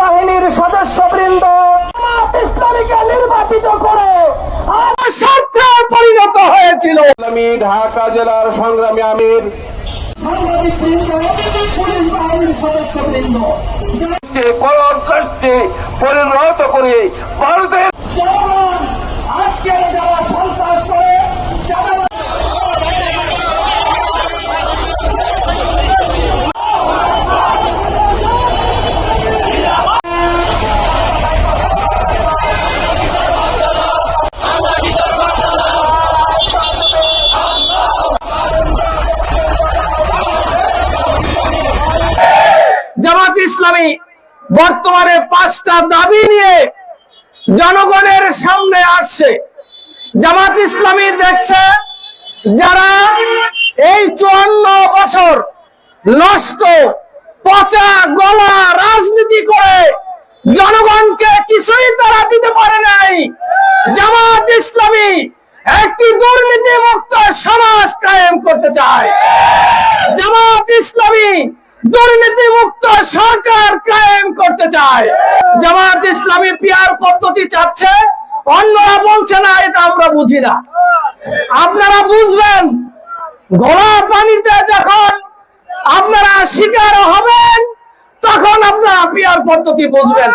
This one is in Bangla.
বাহিনীর সদস্যবৃন্দ ইসলামীকে নির্বাচিত করে পরিণত হয়েছিল। আমি ঢাকা জেলার সংগ্রামী আমির। পরিণত করে ভারতের আজকে যারা ইসলামী বর্তমানে পাঁচটা দাবি নিয়ে জনগণের সামনে আসছে। জামাত ইসলামী দেখছে যারা এই চুয়ান্ন বছর নষ্ট, পচা গলা রাজনীতি করে জনগণকে কিছুই তারা দিতে পারে নাই। জামাত ইসলামী একটি দুর্নীতি মুক্ত সমাজ কায়েম করতে চায়। জামাত ইসলামী দুর্নীতি মুক্ত সরকার কায়েম করতে চায়। জামাত ইসলামী পিয়ার পদ্ধতি চাচ্ছে। অন্যরা বলছে না, এটা আমরা বুঝি না। আপনারা বুঝবেন, ঘোড়া পানিতে যখন আপনারা শিকার হবেন, তখন আপনারা পিয়ার পদ্ধতি বুঝবেন।